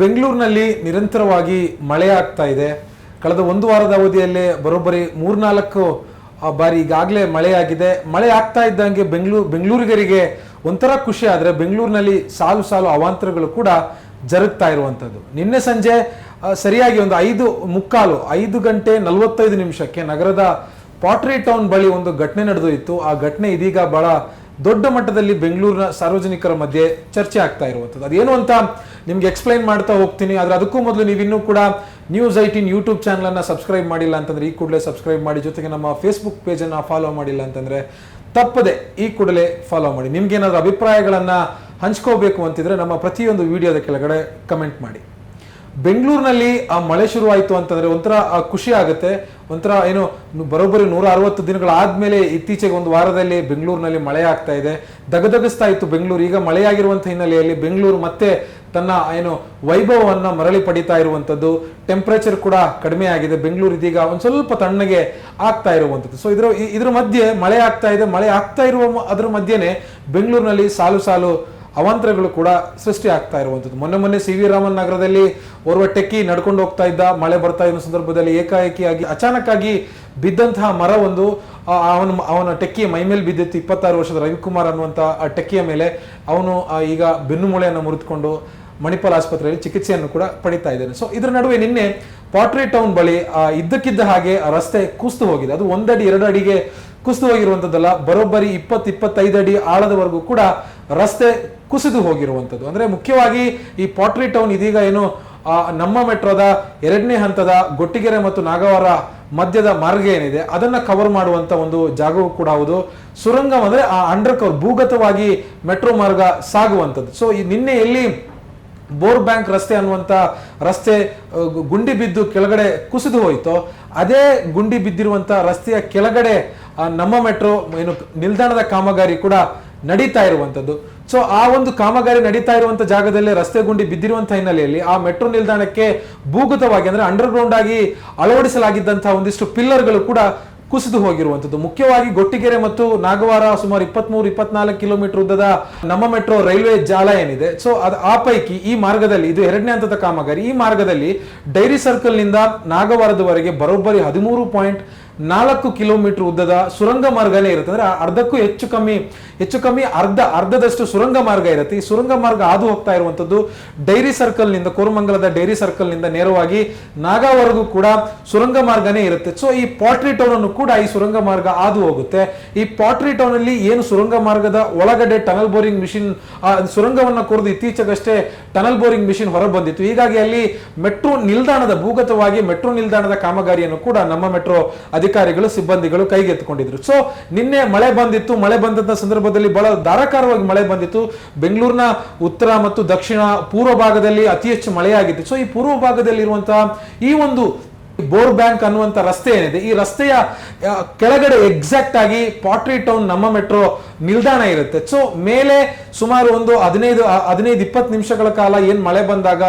ಬೆಂಗಳೂರಿನಲ್ಲಿ ನಿರಂತರವಾಗಿ ಮಳೆ ಆಗ್ತಾ ಇದೆ. ಕಳೆದ ಒಂದು ವಾರದ ಅವಧಿಯಲ್ಲೇ ಬರೋಬ್ಬರಿ ಮೂರ್ನಾಲ್ಕು ಬಾರಿ ಈಗಾಗಲೇ ಮಳೆಯಾಗಿದೆ ಮಳೆ ಆಗ್ತಾ ಇದ್ದಂಗೆ ಬೆಂಗಳೂರು ಬೆಂಗಳೂರಿಗರಿಗೆ ಒಂಥರ ಖುಷಿ ಆದರೆ ಬೆಂಗಳೂರಿನಲ್ಲಿ ಸಾಲು ಸಾಲು ಅವಾಂತರಗಳು ಕೂಡ ಜರುಗ್ತಾ ಇರುವಂಥದ್ದು. ನಿನ್ನೆ ಸಂಜೆ ಸರಿಯಾಗಿ ಒಂದು ಐದು ಮುಕ್ಕಾಲು, ಐದು ಗಂಟೆ ನಲವತ್ತೈದು ನಿಮಿಷಕ್ಕೆ ನಗರದ ಪಾಟ್ರಿ ಟೌನ್ ಬಳಿ ಒಂದು ಘಟನೆ ನಡೆದೋಯಿತು ಆ ಘಟನೆ ಇದೀಗ ಬಹಳ ದೊಡ್ಡ ಮಟ್ಟದಲ್ಲಿ ಬೆಂಗಳೂರಿನ ಸಾರ್ವಜನಿಕರ ಮಧ್ಯೆ ಚರ್ಚೆ ಆಗ್ತಾ ಇರುವಂಥದ್ದು. ಅದೇನು ಅಂತ ನಿಮ್ಗೆ ಎಕ್ಸ್ಪ್ಲೈನ್ ಮಾಡ್ತಾ ಹೋಗ್ತೀನಿ. ಆದರೆ ಅದಕ್ಕೂ ಮೊದಲು ನೀವು ಇನ್ನೂ ಕೂಡ ನ್ಯೂಸ್ ಐಟಿನ್ ಯೂಟ್ಯೂಬ್ ಚಾನಲನ್ನು ಸಬ್ಸ್ಕ್ರೈಬ್ ಮಾಡಿಲ್ಲ ಅಂತಂದ್ರೆ ಈ ಕೂಡಲೇ ಸಬ್ಸ್ಕ್ರೈಬ್ ಮಾಡಿ. ಜೊತೆಗೆ ನಮ್ಮ ಫೇಸ್ಬುಕ್ ಪೇಜನ್ನು ಫಾಲೋ ಮಾಡಿಲ್ಲ ಅಂತಂದ್ರೆ ತಪ್ಪದೆ ಈ ಕೂಡಲೇ ಫಾಲೋ ಮಾಡಿ. ನಿಮ್ಗೆ ಏನಾದರೂ ಅಭಿಪ್ರಾಯಗಳನ್ನು ಹಂಚ್ಕೋಬೇಕು ಅಂತಿದ್ರೆ ನಮ್ಮ ಪ್ರತಿಯೊಂದು ವಿಡಿಯೋದ ಕೆಳಗಡೆ ಕಮೆಂಟ್ ಮಾಡಿ. ಬೆಂಗಳೂರಿನಲ್ಲಿ ಆ ಮಳೆ ಶುರುವಾಯಿತು ಅಂತಂದ್ರೆ ಒಂಥರ ಖುಷಿ ಆಗುತ್ತೆ. ಒಂಥರ ಏನು ಬರೋಬ್ಬರಿ ನೂರ ಅರವತ್ತು ದಿನಗಳಾದ್ಮೇಲೆ ಇತ್ತೀಚೆಗೆ ಒಂದು ವಾರದಲ್ಲಿ ಬೆಂಗಳೂರಿನಲ್ಲಿ ಮಳೆ ಆಗ್ತಾ ಇದೆ. ದಗದಗಿಸ್ತಾ ಇತ್ತು ಬೆಂಗಳೂರು. ಈಗ ಮಳೆಯಾಗಿರುವಂಥ ಹಿನ್ನೆಲೆಯಲ್ಲಿ ಬೆಂಗಳೂರು ಮತ್ತೆ ತನ್ನ, ಏನು, ವೈಭವವನ್ನ ಮರಳಿ ಪಡಿತಾ ಇರುವಂಥದ್ದು. ಟೆಂಪರೇಚರ್ ಕೂಡ ಕಡಿಮೆ ಆಗಿದೆ. ಬೆಂಗಳೂರು ಇದೀಗ ಒಂದು ಸ್ವಲ್ಪ ತಣ್ಣಗೆ ಆಗ್ತಾ ಇರುವಂಥದ್ದು. ಸೊ ಇದರ ಇದ್ರ ಮಧ್ಯೆ ಮಳೆ ಆಗ್ತಾ ಇದೆ. ಮಳೆ ಆಗ್ತಾ ಇರುವ ಅದ್ರ ಮಧ್ಯೆನೆ ಬೆಂಗಳೂರಿನಲ್ಲಿ ಸಾಲು ಸಾಲು ಅವಾಂತರಗಳು ಕೂಡ ಸೃಷ್ಟಿ ಆಗ್ತಾ ಇರುವಂಥದ್ದು. ಮೊನ್ನೆ ಮೊನ್ನೆ ಸಿ ವಿ ರಾಮನ್ ನಗರದಲ್ಲಿ ಓರ್ವ ಟೆಕ್ಕಿ ನಡ್ಕೊಂಡು ಹೋಗ್ತಾ ಇದ್ದ, ಮಳೆ ಬರ್ತಾ ಇರೋ ಸಂದರ್ಭದಲ್ಲಿ ಏಕಾಏಕಿಯಾಗಿ ಅಚಾನಕ್ ಆಗಿ ಬಿದ್ದಂತಹ ಮರ ಒಂದು ಅವನು, ಅವನ ಟೆಕ್ಕಿಯ ಮೈ ಮೇಲೆ ಬಿದ್ದಿತ್ತು ಇಪ್ಪತ್ತಾರು ವರ್ಷದ ರವಿಕುಮಾರ್ ಅನ್ನುವಂಥ ಆ ಟೆಕ್ಕಿಯ ಮೇಲೆ. ಅವನು ಈಗ ಬೆನ್ನು ಮೂಳೆಯನ್ನು ಮುರಿದುಕೊಂಡು ಮಣಿಪಾಲ್ ಆಸ್ಪತ್ರೆಯಲ್ಲಿ ಚಿಕಿತ್ಸೆಯನ್ನು ಕೂಡ ಪಡಿತಾ ಇದ್ದಾನೆ. ಸೊ ಇದರ ನಡುವೆ ನಿನ್ನೆ ಪಾಟ್ರಿ ಟೌನ್ ಬಳಿ ಇದ್ದಕ್ಕಿದ್ದ ಹಾಗೆ ರಸ್ತೆ ಕುಸಿದು ಹೋಗಿದೆ. ಅದು ಒಂದಡಿ ಎರಡು ಅಡಿಗೆ ಕುಸಿದು ಹೋಗಿರುವಂಥದ್ದಲ್ಲ. ಬರೋಬ್ಬರಿ ಇಪ್ಪತ್ತು, ಇಪ್ಪತ್ತೈದು ಅಡಿ ಆಳದವರೆಗೂ ಕೂಡ ರಸ್ತೆ ಕುಸಿದು ಹೋಗಿರುವಂಥದ್ದು. ಅಂದರೆ ಮುಖ್ಯವಾಗಿ ಈ ಪಾಟ್ರಿ ಟೌನ್ ಇದೀಗ ಏನು ನಮ್ಮ ಮೆಟ್ರೋದ ಎರಡನೇ ಹಂತದ ಗೊಟ್ಟಿಗೆರೆ ಮತ್ತು ನಾಗವಾರ ಮಧ್ಯದ ಮಾರ್ಗ ಏನಿದೆ, ಅದನ್ನ ಕವರ್ ಮಾಡುವಂತ ಒಂದು ಜಾಗವೂ ಕೂಡ ಹೌದು. ಸುರಂಗ ಅಂದ್ರೆ ಆ ಅಂಡರ್ ಕವರ್ ಭೂಗತವಾಗಿ ಮೆಟ್ರೋ ಮಾರ್ಗ ಸಾಗುವಂಥದ್ದು. ಸೊ ಈ ನಿನ್ನೆ ಎಲ್ಲಿ ಬೋರ್ ಬ್ಯಾಂಕ್ ರಸ್ತೆ ಅನ್ನುವಂಥ ರಸ್ತೆ ಗುಂಡಿ ಬಿದ್ದು ಕೆಳಗಡೆ ಕುಸಿದು ಹೋಯಿತು, ಅದೇ ಗುಂಡಿ ಬಿದ್ದಿರುವಂಥ ರಸ್ತೆಯ ಕೆಳಗಡೆ ನಮ್ಮ ಮೆಟ್ರೋ, ಏನು, ನಿಲ್ದಾಣದ ಕಾಮಗಾರಿ ಕೂಡ ನಡೀತಾ ಇರುವಂಥದ್ದು. ಸೊ ಆ ಒಂದು ಕಾಮಗಾರಿ ನಡೀತಾ ಇರುವಂಥ ಜಾಗದಲ್ಲೇ ರಸ್ತೆ ಗುಂಡಿ ಬಿದ್ದಿರುವಂಥ ಹಿನ್ನೆಲೆಯಲ್ಲಿ ಆ ಮೆಟ್ರೋ ನಿಲ್ದಾಣಕ್ಕೆ ಭೂಗತವಾಗಿ ಅಂದ್ರೆ ಅಂಡರ್ ಗ್ರೌಂಡ್ ಆಗಿ ಅಳವಡಿಸಲಾಗಿದ್ದಂತಹ ಒಂದಿಷ್ಟು ಪಿಲ್ಲರ್ಗಳು ಕೂಡ ಕುಸಿದು ಹೋಗಿರುವಂಥದ್ದು. ಮುಖ್ಯವಾಗಿ ಗೊಟ್ಟಿಗೆರೆ ಮತ್ತು ನಾಗವಾರ ಸುಮಾರು ಇಪ್ಪತ್ಮೂರು, ಇಪ್ಪತ್ನಾಲ್ಕು ಕಿಲೋಮೀಟರ್ ಉದ್ದದ ನಮ್ಮ ಮೆಟ್ರೋ ರೈಲ್ವೆ ಜಾಲ ಏನಿದೆ. ಸೊ ಅದು ಆ ಪೈಕಿ ಈ ಮಾರ್ಗದಲ್ಲಿ ಇದು ಎರಡನೇ ಹಂತದ ಕಾಮಗಾರಿ. ಈ ಮಾರ್ಗದಲ್ಲಿ ಡೈರಿ ಸರ್ಕಲ್ನಿಂದ ನಾಗವಾರದವರೆಗೆ ಬರೋಬ್ಬರಿ ಹದಿಮೂರು ಪಾಯಿಂಟ್ ನಾಲ್ಕು ಕಿಲೋಮೀಟರ್ ಉದ್ದದ ಸುರಂಗ ಮಾರ್ಗನೇ ಇರುತ್ತೆ. ಅಂದ್ರೆ ಅರ್ಧಕ್ಕೂ ಹೆಚ್ಚು ಕಮ್ಮಿ ಹೆಚ್ಚು ಕಮ್ಮಿ ಅರ್ಧ, ಅರ್ಧದಷ್ಟು ಸುರಂಗ ಮಾರ್ಗ ಇರುತ್ತೆ. ಈ ಸುರಂಗ ಮಾರ್ಗ ಹಾದು ಹೋಗ್ತಾ ಇರುವಂತದ್ದು ಡೈರಿ ಸರ್ಕಲ್ನಿಂದ, ಕೋರಮಂಗಲದ ಡೈರಿ ಸರ್ಕಲ್ನಿಂದ ನೇರವಾಗಿ ನಾಗಾವರೆಗೂ ಕೂಡ ಸುರಂಗ ಮಾರ್ಗನೇ ಇರುತ್ತೆ. ಸೊ ಈ ಪಾಟ್ರಿ ಟೌನ್ ಅನ್ನು ಕೂಡ ಈ ಸುರಂಗ ಮಾರ್ಗ ಹಾದು ಹೋಗುತ್ತೆ. ಈ ಪಾಟ್ರಿ ಟೌನ್ ಅಲ್ಲಿ ಏನು ಸುರಂಗ ಮಾರ್ಗದ ಒಳಗಡೆ ಟನಲ್ ಬೋರಿಂಗ್ ಮಿಷಿನ್ ಸುರಂಗವನ್ನ ಕೊರೆದು ಇತ್ತೀಚೆಗಷ್ಟೇ ಟನಲ್ ಬೋರಿಂಗ್ ಮಿಷಿನ್ ಹೊರ ಬಂದಿತ್ತು. ಹೀಗಾಗಿ ಅಲ್ಲಿ ಮೆಟ್ರೋ ನಿಲ್ದಾಣದ, ಭೂಗತವಾಗಿ ಮೆಟ್ರೋ ನಿಲ್ದಾಣದ ಕಾಮಗಾರಿಯನ್ನು ಕೂಡ ನಮ್ಮ ಮೆಟ್ರೋ ಅಧಿಕಾರಿಗಳು, ಸಿಬ್ಬಂದಿಗಳು ಕೈಗೆತ್ತಿಕೊಂಡಿದ್ರು. ಸೊ ನಿನ್ನೆ ಮಳೆ ಬಂದಿತ್ತು. ಮಳೆ ಬಂದಂತ ಸಂದರ್ಭದಲ್ಲಿ ಬಹಳ ಧಾರಾಕಾರವಾಗಿ ಮಳೆ ಬಂದಿತ್ತು. ಬೆಂಗಳೂರಿನ ಉತ್ತರ ಮತ್ತು ದಕ್ಷಿಣ ಪೂರ್ವ ಭಾಗದಲ್ಲಿ ಅತಿ ಹೆಚ್ಚು ಮಳೆಯಾಗಿತ್ತು. ಸೊ ಈ ಪೂರ್ವ ಭಾಗದಲ್ಲಿ ಇರುವಂತಹ ಈ ಒಂದು ಬೋರ್ ಬ್ಯಾಂಕ್ ಅನ್ನುವಂಥ ರಸ್ತೆ ಏನಿದೆ, ಈ ರಸ್ತೆಯ ಕೆಳಗಡೆ ಎಕ್ಸಾಕ್ಟ್ ಆಗಿ ಪಾಟ್ರಿ ಟೌನ್ ನಮ್ಮ ಮೆಟ್ರೋ ನಿಲ್ದಾಣ ಇರುತ್ತೆ. ಸೊ ಮೇಲೆ ಸುಮಾರು ಒಂದು ಹದಿನೈದು ಹದಿನೈದು ಇಪ್ಪತ್ತು ನಿಮಿಷಗಳ ಕಾಲ ಏನ್ ಮಳೆ ಬಂದಾಗ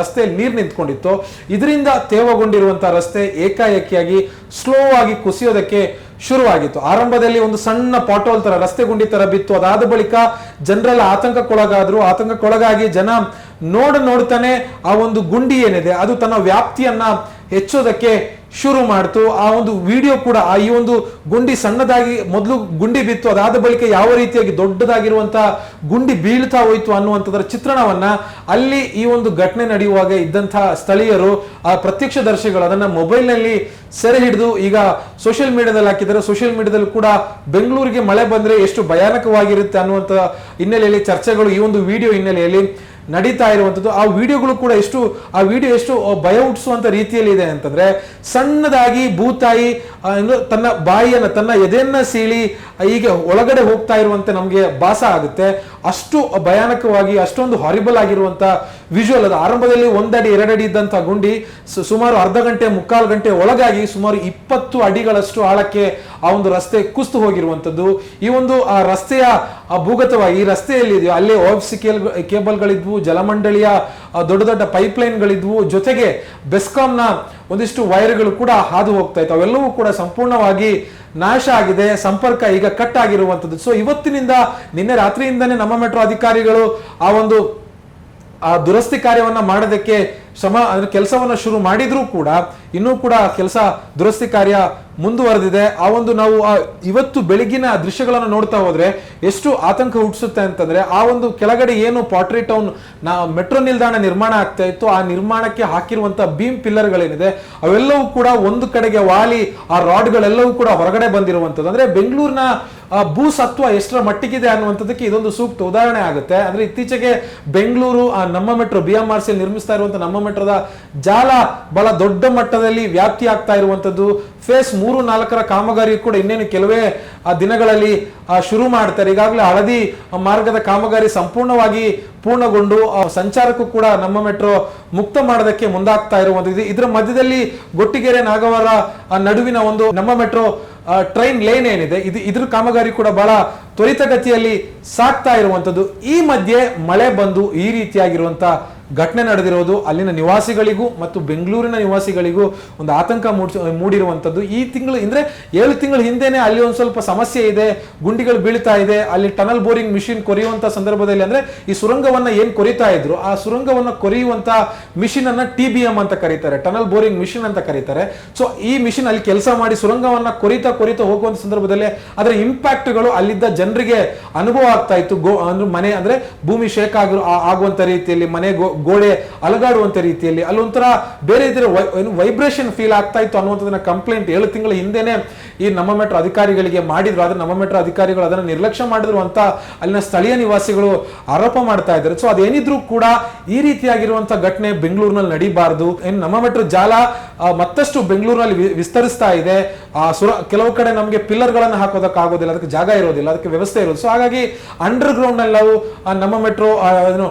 ರಸ್ತೆಯಲ್ಲಿ ನೀರು ನಿಂತ್ಕೊಂಡಿತ್ತು, ಇದರಿಂದ ತೇವಗೊಂಡಿರುವಂತಹ ರಸ್ತೆ ಏಕಾಏಕಿಯಾಗಿ ಸ್ಲೋ ಆಗಿ ಕುಸಿಯೋದಕ್ಕೆ ಶುರುವಾಗಿತ್ತು. ಆರಂಭದಲ್ಲಿ ಒಂದು ಸಣ್ಣ ಪಾಟೋಲ್ ತರ, ರಸ್ತೆ ಗುಂಡಿ ತರ ಬಿತ್ತು. ಅದಾದ ಬಳಿಕ ಜನರೆಲ್ಲ ಆತಂಕಕ್ಕೊಳಗಾದ್ರು. ಆತಂಕಕ್ಕೊಳಗಾಗಿ ಜನ ನೋಡ ನೋಡ್ತಾನೆ ಆ ಒಂದು ಗುಂಡಿ ಏನಿದೆ, ಅದು ತನ್ನ ವ್ಯಾಪ್ತಿಯನ್ನ ಹೆಚ್ಚೋದಕ್ಕೆ ಶುರು ಮಾಡ್ತು. ಆ ಒಂದು ವಿಡಿಯೋ ಕೂಡ, ಆ ಈ ಒಂದು ಗುಂಡಿ ಸಣ್ಣದಾಗಿ ಮೊದಲು ಗುಂಡಿ ಬಿತ್ತು. ಅದಾದ ಬಳಿಕ ಯಾವ ರೀತಿಯಾಗಿ ದೊಡ್ಡದಾಗಿರುವಂತಹ ಗುಂಡಿ ಬೀಳ್ತಾ ಹೋಯ್ತು ಅನ್ನುವಂಥದ್ರ ಚಿತ್ರಣವನ್ನ ಅಲ್ಲಿ ಈ ಒಂದು ಘಟನೆ ನಡೆಯುವಾಗ ಇದ್ದಂತಹ ಸ್ಥಳೀಯರು, ಆ ಪ್ರತ್ಯಕ್ಷದರ್ಶಿಗಳು ಅದನ್ನ ಮೊಬೈಲ್ನಲ್ಲಿ ಸೆರೆ ಹಿಡಿದು, ಈಗ ಸೋಷಿಯಲ್ ಮೀಡಿಯಾದಲ್ಲಿ ಹಾಕಿದ್ದಾರೆ. ಸೋಷಿಯಲ್ ಮೀಡಿಯಾದಲ್ಲಿ ಕೂಡ ಬೆಂಗಳೂರಿಗೆ ಮಳೆ ಬಂದ್ರೆ ಎಷ್ಟು ಭಯಾನಕವಾಗಿರುತ್ತೆ ಅನ್ನುವಂಥ ಹಿನ್ನೆಲೆಯಲ್ಲಿ ಚರ್ಚೆಗಳು ಈ ಒಂದು ವಿಡಿಯೋ ಹಿನ್ನೆಲೆಯಲ್ಲಿ ನಡೀತಾ ಇರುವಂತದ್ದು ಆ ವಿಡಿಯೋಗಳು ಕೂಡ ಎಷ್ಟು, ಆ ವಿಡಿಯೋ ಎಷ್ಟು ಭಯ ಹುಟ್ಟಿಸುವಂತ ರೀತಿಯಲ್ಲಿ ಇದೆ ಅಂತಂದ್ರೆ, ಸಣ್ಣದಾಗಿ ಭೂತಾಯಿ ತನ್ನ ಬಾಯಿಯನ್ನ, ತನ್ನ ಎದೆಯನ್ನ ಸೀಳಿ ಹೀಗೆ ಒಳಗಡೆ ಹೋಗ್ತಾ ಇರುವಂತೆ ನಮಗೆ ಭಾಸ ಆಗುತ್ತೆ. ಅಷ್ಟು ಭಯಾನಕವಾಗಿ, ಅಷ್ಟೊಂದು ಹಾರಿಬಲ್ ಆಗಿರುವಂತ ವಿಜುವಲ್ ಅದು ಆರಂಭದಲ್ಲಿ ಒಂದಡಿ, ಎರಡಡಿ ಇದ್ದಂತ ಗುಂಡಿ ಸುಮಾರು ಅರ್ಧ ಗಂಟೆ, ಮುಕ್ಕಾಲು ಗಂಟೆ ಒಳಗಾಗಿ ಸುಮಾರು ಇಪ್ಪತ್ತು ಅಡಿಗಳಷ್ಟು ಆಳಕ್ಕೆ ಆ ಒಂದು ರಸ್ತೆ ಕುಸ್ತು ಹೋಗಿರುವಂತದ್ದು ಈ ಒಂದು, ಆ ರಸ್ತೆಯ ಭೂಗತವಾಗಿ ಈ ರಸ್ತೆಯಲ್ಲಿ ಇದೆಯೋ, ಅಲ್ಲೇ ಓಎಫ್ಸಿ ಕೇಬಲ್ಗಳಿದ್ವು, ಜಲಮಂಡಳಿಯ ದೊಡ್ಡ ದೊಡ್ಡ ದೊಡ್ಡ ಪೈಪ್ಲೈನ್ಗಳಿದ್ವು, ಜೊತೆಗೆ ಬೆಸ್ಕಾಂನ ಒಂದಿಷ್ಟು ವೈರ್ಗಳು ಕೂಡ ಹಾದು ಹೋಗ್ತಾ ಇತ್ತು. ಅವೆಲ್ಲವೂ ಕೂಡ ಸಂಪೂರ್ಣವಾಗಿ ನಾಶ ಆಗಿದೆ, ಸಂಪರ್ಕ ಈಗ ಕಟ್ ಆಗಿರುವಂತದ್ದು ಸೊ ಇವತ್ತಿನಿಂದ ನಿನ್ನೆ ರಾತ್ರಿಯಿಂದನೇ ನಮ್ಮ ಮೆಟ್ರೋ ಅಧಿಕಾರಿಗಳು ಆ ಒಂದು ಆ ದುರಸ್ತಿ ಕಾರ್ಯವನ್ನ ಮಾಡೋದಕ್ಕೆ ಶ್ರಮ, ಅಂದ್ರೆ ಕೆಲಸವನ್ನ ಶುರು ಮಾಡಿದ್ರೂ ಕೂಡ, ಇನ್ನೂ ಕೂಡ ಕೆಲಸ ದುರಸ್ತಿ ಕಾರ್ಯ ಮುಂದುವರೆದಿದೆ. ಆ ಒಂದು ನಾವು ಆ ಇವತ್ತು ಬೆಳಗಿನ ದೃಶ್ಯಗಳನ್ನು ನೋಡ್ತಾ ಹೋದ್ರೆ ಎಷ್ಟು ಆತಂಕ ಹುಟ್ಟಿಸುತ್ತೆ ಅಂತಂದ್ರೆ ಆ ಒಂದು ಕೆಳಗಡೆ ಏನು ಪಾಟ್ರಿ ಟೌನ್ ನಾ ಮೆಟ್ರೋ ನಿಲ್ದಾಣ ನಿರ್ಮಾಣ ಆಗ್ತಾ ಇತ್ತು, ಆ ನಿರ್ಮಾಣಕ್ಕೆ ಹಾಕಿರುವಂತ ಬೀಮ್ ಪಿಲ್ಲರ್ಗಳೇನಿದೆ, ಅವೆಲ್ಲವೂ ಕೂಡ ಒಂದು ಕಡೆಗೆ ವಾಲಿ ಆ ರಾಡ್ಗಳೆಲ್ಲವೂ ಕೂಡ ಹೊರಗಡೆ ಬಂದಿರುವಂತದ್ದು ಅಂದ್ರೆ ಬೆಂಗಳೂರಿನ ಆ, ಭೂ ಸತ್ವ ಎಷ್ಟರ ಮಟ್ಟಿಗಿದೆ ಅನ್ನುವಂಥದ್ದಕ್ಕೆ ಇದೊಂದು ಸೂಕ್ತ ಉದಾಹರಣೆ ಆಗುತ್ತೆ. ಅಂದ್ರೆ ಇತ್ತೀಚೆಗೆ ಬೆಂಗಳೂರು ಆ ನಮ್ಮ metro B M R C ನಿರ್ಮಿಸ್ತಾ ಇರುವಂಥ ನಮ್ಮ ಮೆಟ್ರೋದ ಜಾಲ ಬಹಳ ದೊಡ್ಡ ಮಟ್ಟದಲ್ಲಿ ವ್ಯಾಪ್ತಿ ಆಗ್ತಾ ಇರುವಂತದ್ದು ಫೇಸ್ ಮೂರು ನಾಲ್ಕರ ಕಾಮಗಾರಿ ಕೂಡ ಇನ್ನೇನು ಕೆಲವೇ ಆ ದಿನಗಳಲ್ಲಿ ಶುರು ಮಾಡ್ತಾರೆ. ಈಗಾಗಲೇ ಹಳದಿ ಮಾರ್ಗದ ಕಾಮಗಾರಿ ಸಂಪೂರ್ಣವಾಗಿ ಪೂರ್ಣಗೊಂಡು ಸಂಚಾರಕ್ಕೂ ಕೂಡ ನಮ್ಮ ಮೆಟ್ರೋ ಮುಕ್ತ ಮಾಡೋದಕ್ಕೆ ಮುಂದಾಗ್ತಾ ಇರುವಂತದ್ದು ಇದರ ಮಧ್ಯದಲ್ಲಿ ಗೊಟ್ಟಿಗೆರೆ ನಾಗವಾರ ನಡುವಿನ ಒಂದು ನಮ್ಮ ಮೆಟ್ರೋ ಟ್ರೈನ್ ಲೇನ್ ಏನಿದೆ, ಇದು ಇದ್ರ ಕಾಮಗಾರಿ ಕೂಡ ಬಹಳ ತ್ವರಿತಗತಿಯಲ್ಲಿ ಸಾಕ್ತಾ ಇರುವಂತದ್ದು. ಈ ಮಧ್ಯೆ ಮಳೆ ಬಂದು ಈ ರೀತಿಯಾಗಿರುವಂತ ಘಟನೆ ನಡೆದಿರೋದು ಅಲ್ಲಿನ ನಿವಾಸಿಗಳಿಗೂ ಮತ್ತು ಬೆಂಗಳೂರಿನ ನಿವಾಸಿಗಳಿಗೂ ಒಂದು ಆತಂಕ ಮೂಡಿಸಿ, ಮೂಡಿರುವಂಥದ್ದು. ಈ ತಿಂಗಳು ಅಂದ್ರೆ ಏಳು ತಿಂಗಳ ಹಿಂದೆನೆ ಅಲ್ಲಿ ಒಂದು ಸ್ವಲ್ಪ ಸಮಸ್ಯೆ ಇದೆ, ಗುಂಡಿಗಳು ಬೀಳ್ತಾ ಇದೆ, ಅಲ್ಲಿ ಟನಲ್ ಬೋರಿಂಗ್ ಮಿಷಿನ್ ಕೊರೆಯುವಂಥ ಸಂದರ್ಭದಲ್ಲಿ ಅಂದ್ರೆ ಈ ಸುರಂಗವನ್ನ ಏನು ಕೊರಿತಾ ಇದ್ರು? ಆ ಸುರಂಗವನ್ನ ಕೊರೆಯುವಂಥ ಮಿಷಿನ್ ಅನ್ನು ಟಿ ಬಿ ಎಂ ಅಂತ ಕರೀತಾರೆ ಟನಲ್ ಬೋರಿಂಗ್ ಮಿಷಿನ್ ಅಂತ ಕರೀತಾರೆ. ಸೊ ಈ ಮಿಷಿನ್ ಅಲ್ಲಿ ಕೆಲಸ ಮಾಡಿ ಸುರಂಗವನ್ನ ಕೊರಿತಾ ಕೊರಿತಾ ಹೋಗುವಂತ ಸಂದರ್ಭದಲ್ಲಿ ಅದರ ಇಂಪ್ಯಾಕ್ಟ್ಗಳು ಅಲ್ಲಿದ್ದ ಜನರಿಗೆ ಅನುಭವ ಆಗ್ತಾ ಇತ್ತು. ಗೋ, ಅಂದ್ರೆ ಮನೆ ಅಂದ್ರೆ ಭೂಮಿ ಶೇಕ್ ಆಗುವಂತ ರೀತಿಯಲ್ಲಿ ಮನೆ ಗೋಡೆ ಅಲಗಾಡುವಂತ ರೀತಿಯಲ್ಲಿ ಅಲ್ಲಿ ಒಂಥರ ಬೇರೆ ಇದ್ರೆ ವೈಬ್ರೇಷನ್ ಫೀಲ್ ಆಗ್ತಾ ಇತ್ತು ಅನ್ನುವಂಥದ್ದನ್ನ ಕಂಪ್ಲೇಂಟ್ ಏಳು ತಿಂಗಳ ಹಿಂದೆನೆ ಈ ನಮ್ಮ ಮೆಟ್ರೋ ಅಧಿಕಾರಿಗಳಿಗೆ ಮಾಡಿದ್ರು. ಆದ್ರೆ ನಮ್ಮ ಮೆಟ್ರೋ ಅಧಿಕಾರಿಗಳು ಅದನ್ನ ನಿರ್ಲಕ್ಷ್ಯ ಮಾಡಿದ್ರು ಅಂತ ಅಲ್ಲಿನ ಸ್ಥಳೀಯ ನಿವಾಸಿಗಳು ಆರೋಪ ಮಾಡ್ತಾ ಇದ್ದಾರೆ. ಸೊ ಅದೇನಿದ್ರು ಕೂಡ ಈ ರೀತಿಯಾಗಿರುವಂತ ಘಟನೆ ಬೆಂಗಳೂರಿನಲ್ಲಿ ನಡೀಬಾರದು. ಏನು ನಮ್ಮ ಮೆಟ್ರೋ ಜಾಲ ಮತ್ತಷ್ಟು ಬೆಂಗಳೂರಿನಲ್ಲಿ ವಿಸ್ತರಿಸ್ತಾ ಇದೆ. ಆ, ಸುರ, ಕೆಲವು ಕಡೆ ನಮಗೆ ಪಿಲ್ಲರ್ ಗಳನ್ನ ಹಾಕೋದಕ್ಕೆ ಆಗೋದಿಲ್ಲ ಅದಕ್ಕೆ ಜಾಗ ಇರೋದಿಲ್ಲ. ಅದಕ್ಕೆ ವ್ಯವಸ್ಥೆ ಇರೋದು ಸೊ ಹಾಗಾಗಿ ಅಂಡರ್ ಗ್ರೌಂಡ್ನಲ್ಲಿ ನಾವು ನಮ್ಮ ಮೆಟ್ರೋ ಏನು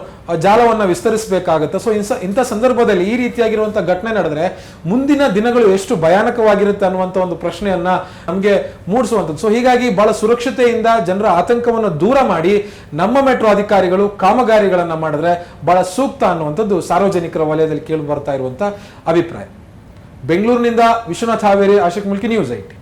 ಜಾಲವನ್ನ ವಿಸ್ತರಿಸಬೇಕಾಗುತ್ತೆ. ಸೊ ಇಂಥ ಸಂದರ್ಭದಲ್ಲಿ ಈ ರೀತಿಯಾಗಿರುವಂಥ ಘಟನೆ ನಡೆದ್ರೆ ಮುಂದಿನ ದಿನಗಳು ಎಷ್ಟು ಭಯಾನಕವಾಗಿರುತ್ತೆ ಅನ್ನುವಂಥ ಒಂದು ಪ್ರಶ್ನೆಯನ್ನ ನಮಗೆ ಮೂಡಿಸುವಂಥದ್ದು. ಸೊ ಹೀಗಾಗಿ ಬಹಳ ಸುರಕ್ಷತೆಯಿಂದ ಜನರ ಆತಂಕವನ್ನು ದೂರ ಮಾಡಿ ನಮ್ಮ ಮೆಟ್ರೋ ಅಧಿಕಾರಿಗಳು ಕಾಮಗಾರಿಗಳನ್ನು ಮಾಡಿದ್ರೆ ಬಹಳ ಸೂಕ್ತ ಅನ್ನುವಂಥದ್ದು ಸಾರ್ವಜನಿಕರ ವಲಯದಲ್ಲಿ ಕೇಳಿ ಬರ್ತಾ ಇರುವಂಥ ಅಭಿಪ್ರಾಯ. ಬೆಂಗಳೂರಿನಿಂದ ವಿಶ್ವನಾಥ್ ಹಾವೇರಿ, ಆಶಿಕ್ ಮುಲ್ಕಿ, ನ್ಯೂಸ್ ಐಟಿ.